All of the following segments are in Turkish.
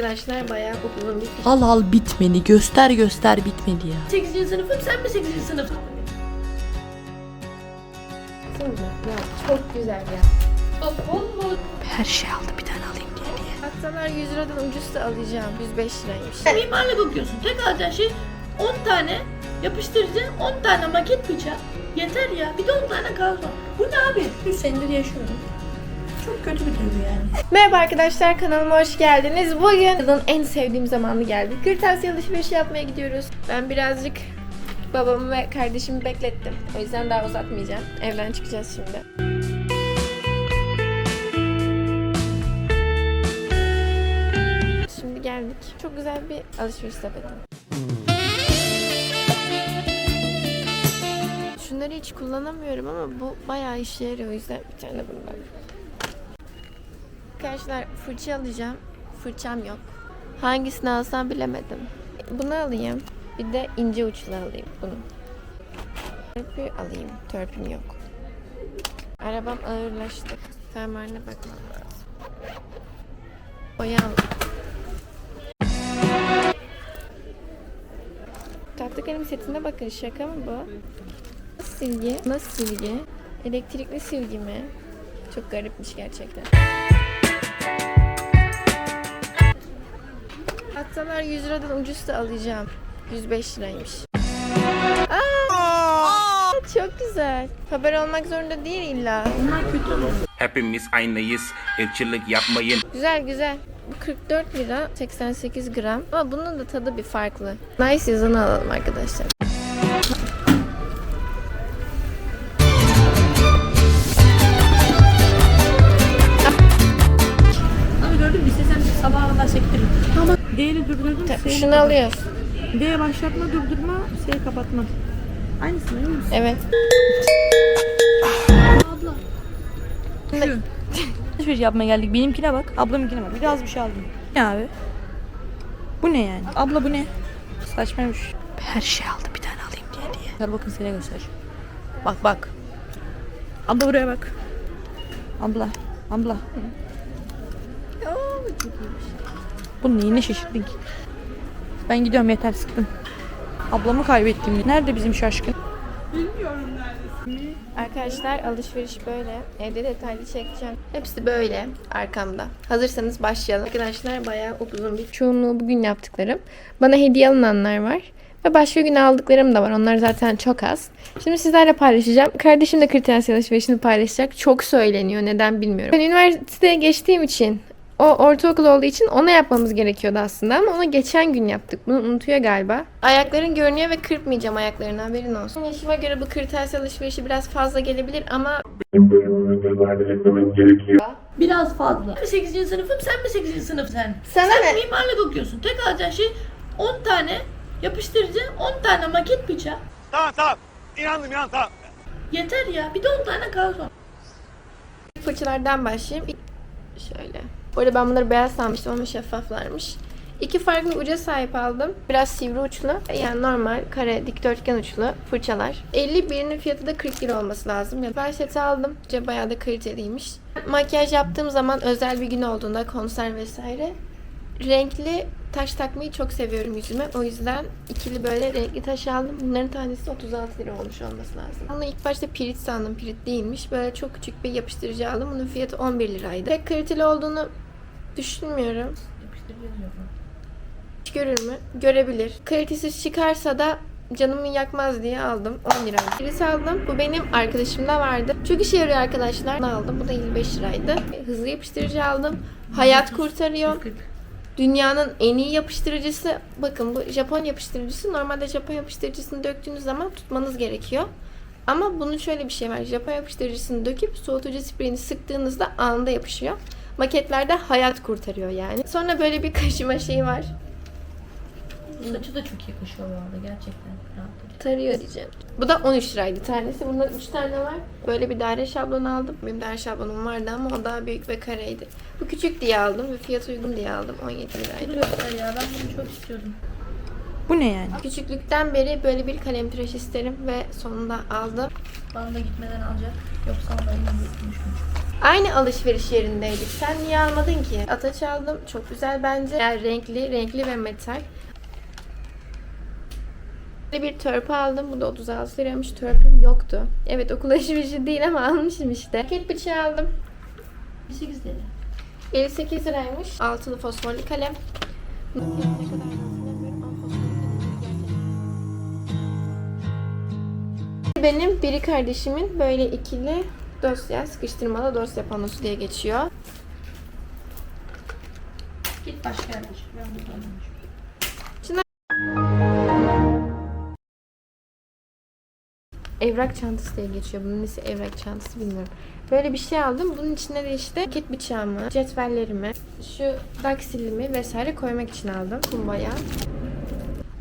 Arkadaşlar bayağı bir fiş. Al al bitmedi. Göster göster bitmedi ya. 8. sınıfım sen mi 8. sınıf? Ya, çok güzel ya. Her şey aldı bir tane alayım diye diye. Hattalar 100 liradan ucuz da alacağım. 105 liraymış. Mimarlık okuyorsun. Tek alacağın şey 10 tane yapıştırıcı, 10 tane maket bıçağı. Yeter ya. Bir de 10 tane kazma. Bu ne abi? 3 senedir yaşıyorum. Çok kötü bir duygu yani. Merhaba arkadaşlar kanalıma hoş geldiniz. Bugün yılın en sevdiğim zamanı geldi. Kırtasiye alışverişi yapmaya gidiyoruz. Ben birazcık babamı ve kardeşimi beklettim. O yüzden daha uzatmayacağım. Evden çıkacağız şimdi. Şimdi geldik. Çok güzel bir alışveriş sepeti. Şunları hiç kullanamıyorum ama bu bayağı işe yarıyor. O yüzden bir tane bundan. Arkadaşlar fırça alacağım. Fırçam yok. Hangisini alsam bilemedim. Bunu alayım. Bir de ince uçlu alayım bunu. Törpü alayım. Törpüm yok. Arabam ağırlaştı. Fermuarına bakmam lazım. Boya. Tatlı kalem setine bakın. Şaka mı bu? Nasıl silgi? Nasıl silgi? Elektrikli silgi mi? Çok garipmiş gerçekten. Hattalar 100 liradan ucuz da alacağım. 105 liraymış. Aa, çok güzel. Haber olmak zorunda değil illa. Hepimiz aynıyız. Irkçılık yapmayın. Güzel güzel. Bu 44 lira 88 gram. Ama bunun da tadı bir farklı. Nice yazını alalım arkadaşlar. D'ni durdurdum. S'yi Şunu alıyoruz. D başlatma, durdurma, S'yi kapatma. Aynısını değil misin? Evet. Alışveriş yapmaya geldik. Benimkine bak. Ablamınkine bak. Biraz bir şey aldım. Ne abi? Bu ne yani? Abla bu ne? Saçmaymış. Her şey aldı bir tane alayım diye diye. Gel bakın seni göster. Bak bak. Abla buraya bak. Abla. Abla. Bu neyine şaşırdın ki? Ben gidiyorum yeter sıktım. Ablamı kaybettim. Nerede bizim şaşkın? Arkadaşlar alışveriş böyle. Evde detaylı çekeceğim. Hepsi böyle arkamda. Hazırsanız başlayalım. Arkadaşlar bayağı uzun bir çoğunluğu bugün yaptıklarım. Bana hediye alınanlar var. Ve başka gün aldıklarım da var. Onlar zaten çok az. Şimdi sizlerle paylaşacağım. Kardeşim de kırtasiye alışverişini paylaşacak. Çok söyleniyor. Neden bilmiyorum. Ben üniversiteye geçtiğim için o ortaokul olduğu için ona yapmamız gerekiyordu aslında ama ona geçen gün yaptık. Bunu unutuyor galiba. Ayakların görünüyor ve kırpmayacağım ayaklarını haberin olsun. Yaşıma göre bu kırtasiye alışverişi biraz fazla gelebilir ama Biraz fazla. Ben mi 8. sınıfım sen mi 8. sınıf sen? Sana sen ne? mimarlık okuyorsun. Tek alacağın şey 10 tane yapıştırıcı, 10 tane maket bıçağı. Tamam tamam. İnandım inandım tamam. Yeter ya. Bir de 10 tane kazma. fırçalardan başlayayım. Şöyle. Bu arada ben bunları beyaz sanmıştım ama şeffaflarmış. İki farklı uca sahip aldım. Biraz sivri uçlu. Yani normal kare dikdörtgen uçlu fırçalar. 50 birinin fiyatı da 40 lira olması lazım. Ben seti aldım. Bayağı da kaliteliymiş. Makyaj yaptığım zaman özel bir gün olduğunda konser vesaire renkli taş takmayı çok seviyorum yüzüme. O yüzden ikili böyle renkli taş aldım. Bunların tanesi 36 lira olmuş olması lazım. Bunu ilk başta pirit sandım. Pirit değilmiş. Böyle çok küçük bir yapıştırıcı aldım. Bunun fiyatı 11 liraydı. Pek kaliteli olduğunu düşünmüyorum. Hiç görür mü? Görebilir. Kalitesiz çıkarsa da canımı yakmaz diye aldım. 10 liraydı. Birisi aldım. Bu benim arkadaşımda vardı. Çok işe yarıyor arkadaşlar. Bunu aldım. Bu da 25 liraydı. Hızlı yapıştırıcı aldım. Hayat kurtarıyor. Dünyanın en iyi yapıştırıcısı. Bakın bu Japon yapıştırıcısı. Normalde Japon yapıştırıcısını döktüğünüz zaman tutmanız gerekiyor. Ama bunun şöyle bir şey var. Japon yapıştırıcısını döküp soğutucu spreyini sıktığınızda anında yapışıyor. Maketlerde hayat kurtarıyor yani. Sonra böyle bir kaşıma şeyi var. Saçı da çok yakışıyor bu arada gerçekten. Rahat. Tarıyor diyeceğim. Bu da 13 liraydı tanesi. Bunda 3 tane var. Böyle bir daire şablon aldım. Benim daire şablonum vardı ama o daha büyük ve kareydi. Bu küçük diye aldım ve fiyat uygun diye aldım. 17 liraydı. Göster ya ben bunu çok istiyordum. Bu ne yani? Küçüklükten beri böyle bir kalem tıraş isterim ve sonunda aldım. Bana da gitmeden alacak. Yoksa da yine unutmuşum. Aynı alışveriş yerindeydik. Sen niye almadın ki? Ataç aldım. Çok güzel bence. Yani renkli, renkli ve metal. Bir törpü aldım. Bu da 36 liraymış. Törpüm yoktu. Evet okul alışverişi değil ama almışım işte. Paket bıçağı aldım. 8 lira. 58 liraymış. Altılı fosforlu kalem. Benim biri kardeşimin böyle ikili dosya, sıkıştırmalı dosya panosu diye geçiyor. Git başka yerde. Ben burada Evrak çantası diye geçiyor. Bunun nesi evrak çantası bilmiyorum. Böyle bir şey aldım. Bunun içine de işte paket bıçağımı, cetvellerimi, şu daksilimi vesaire koymak için aldım. Kumbaya.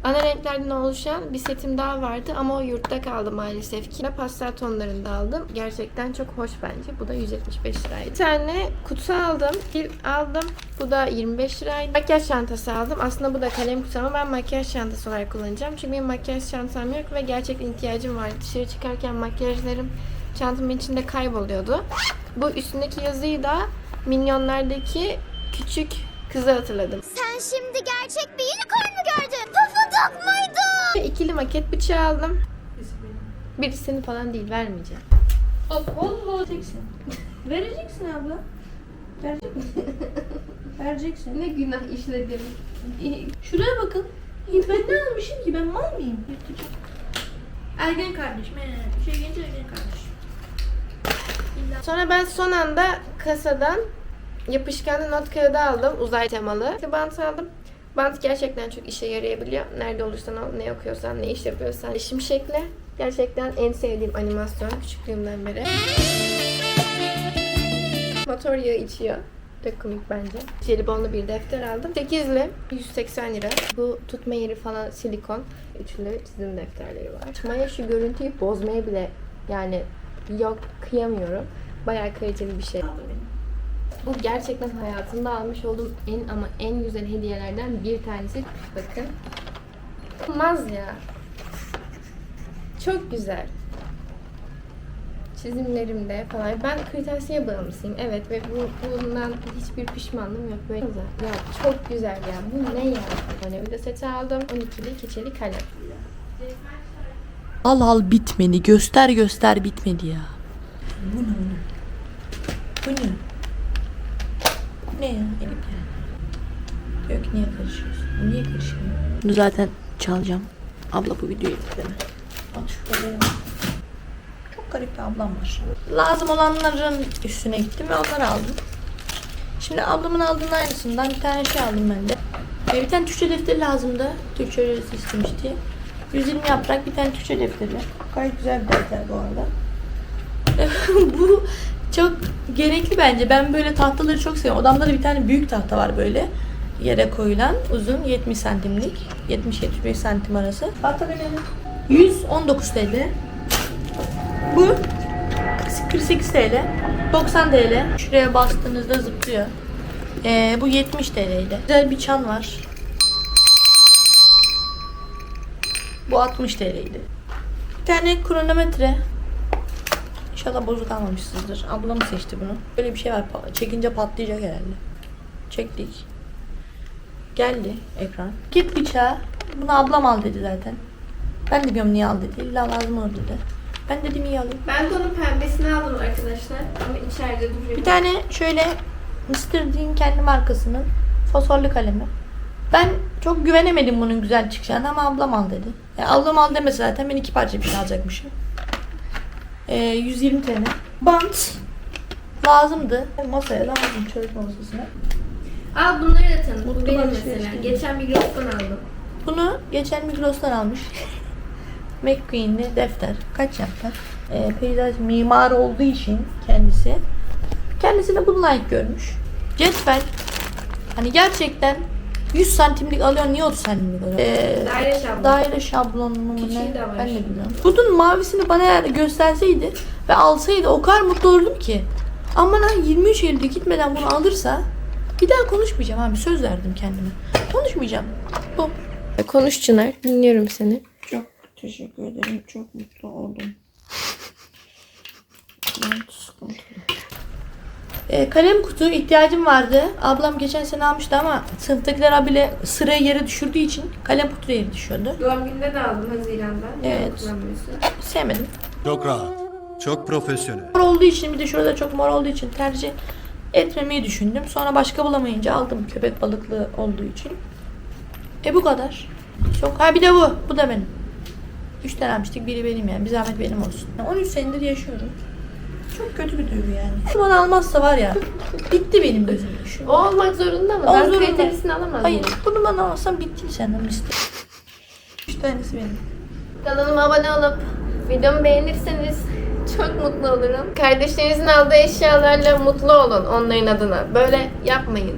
Ana renklerden oluşan bir setim daha vardı ama o yurtta kaldı maalesef ki. Pastel tonlarında aldım. Gerçekten çok hoş bence. Bu da 175 liraydı. Bir tane kutu aldım. Bir aldım. Bu da 25 liraydı. Makyaj çantası aldım. Aslında bu da kalem kutu ama ben makyaj çantası olarak kullanacağım. Çünkü benim makyaj çantam yok ve gerçekten ihtiyacım var. Dışarı çıkarken makyajlarım çantamın içinde kayboluyordu. Bu üstündeki yazıyı da Minyonlardaki küçük kızı hatırladım. Sen şimdi gerçek bir? Ve ikili maket bıçağı aldım. Birisi senin falan değil vermeyeceğim. Hop Allah vereceksin. Vereceksin abla. Vereceksin. Vereceksin. Ne günah işledim. Şuraya bakın. İyi, Ben ne almışım ki? Ben mal mıyım? Ergen kardeşim. Şey genç ergen kardeşim. Sonra ben son anda kasadan yapışkanlı not kağıdı aldım. Uzay temalı. Bant aldım. Bant gerçekten çok işe yarayabiliyor. Nerede olursan ol, ne okuyorsan, ne iş yapıyorsan. İşim şekli. Gerçekten en sevdiğim animasyon küçüklüğümden beri. Motor yağı içiyor. Çok komik bence. Jelibonlu bir defter aldım. 8'li 180 lira. Bu tutma yeri falan silikon. Üçlü çizim defterleri var. Maya şu görüntüyü bozmaya bile yani yok kıyamıyorum. Bayağı kaliteli bir şey. Bu gerçekten hayatımda almış olduğum en ama en güzel hediyelerden bir tanesi. Bakın. Olmaz ya. Çok güzel. Çizimlerimde falan. Ben kırtasiye bağımlısıyım. Evet ve bu, bundan hiçbir pişmanlığım yok. Böyle güzel. Ya çok güzel ya. Bu ne ya? Böyle bir de seti aldım. 12'li keçeli kalem. Al al bitmedi. Göster göster bitmedi ya. Bu ne oğlum? Bu ne? Ne Elif? Diyor ki niye karışıyorsun? Niye karışıyorsun? Bunu zaten çalacağım. Abla bu videoyu izleme. Bak şurada çok garip bir ablam var. Lazım olanların üstüne gittim ve onları aldım. Şimdi ablamın aldığının aynısından bir tane şey aldım ben de. Ee, bir tane Türkçe defteri lazımdı. Türkçe öğretisi istemişti. 120 yaprak bir tane Türkçe defteri. Gayet güzel bir defter bu arada. bu çok gerekli bence. Ben böyle tahtaları çok seviyorum. Odamda da bir tane büyük tahta var böyle. Yere koyulan uzun 70 santimlik. 70-75 santim arası. Tahta benim 119 TL. Bu 48 TL. 90 TL. Şuraya bastığınızda zıplıyor. Ee, bu 70 TL'ydi. Güzel bir çan var. Bu 60 TL'ydi. Bir tane kronometre. İnşallah bozuk almamışsınızdır. Ablam seçti bunu. Böyle bir şey var. Çekince patlayacak herhalde. Çektik. Geldi ekran. Git bıçağı. Bunu ablam al dedi zaten. Ben de bilmiyorum niye al dedi. İlla lazım olur dedi. Ben dedim iyi alayım. Ben de onun pembesini aldım arkadaşlar. Ama içeride duruyor. Bir tane şöyle Mr. Dean kendi markasının fosforlu kalemi. Ben çok güvenemedim bunun güzel çıkacağını ama ablam al dedi. Yani ablam al demese zaten ben iki parça bir şey alacakmışım. Ee, 120 TL. Bant lazımdı. Masaya lazım çalışma masasına. Al bunları da tanı. Bu Mutlu benim alışveriş mesela. mi? Geçen Migros'tan aldım. Bunu geçen Migros'tan almış. McQueen'li defter. Kaç yapar? Ee, peyzaj mimarı olduğu için kendisi. Kendisine bunu layık görmüş. Cetvel. Hani gerçekten 100 santimlik alıyor. Niye 30 santimlik alıyor? Ee, Daire şablonu. Daire şablonu mu ne? de. Ben de bilmiyorum. Bunun mavisini bana eğer gösterseydi ve alsaydı o kadar mutlu olurdum ki. Ama lan 23 Eylül'de gitmeden bunu alırsa bir daha konuşmayacağım abi. Söz verdim kendime. Konuşmayacağım. Bu. Konuş Çınar. Dinliyorum seni. Çok teşekkür ederim. Çok mutlu oldum. Ben sıkıntılı. E, kalem kutu ihtiyacım vardı. Ablam geçen sene almıştı ama sınıftakiler abiyle sırayı yere düşürdüğü için kalem kutu yere düşüyordu. Doğum gününde de aldım Haziran'da. Evet. Sevmedim. Çok rahat. Çok profesyonel. Mor olduğu için bir de şurada çok mor olduğu için tercih etmemeyi düşündüm. Sonra başka bulamayınca aldım köpek balıklı olduğu için. E bu kadar. Çok. Ha bir de bu. Bu da benim. Üç tane almıştık. Biri benim yani. Bir zahmet benim olsun. 13 senedir yaşıyorum. Çok kötü bir duygu yani. Şu almazsa var ya. Bitti benim gözümde şu. O olmak zorunda mı? Ben zorunda. kalitesini alamaz Hayır. Bunu bana almazsan bitti senden liste. Üç tanesi benim. Kanalıma abone olup videomu beğenirseniz çok mutlu olurum. Kardeşlerinizin aldığı eşyalarla mutlu olun onların adına. Böyle yapmayın.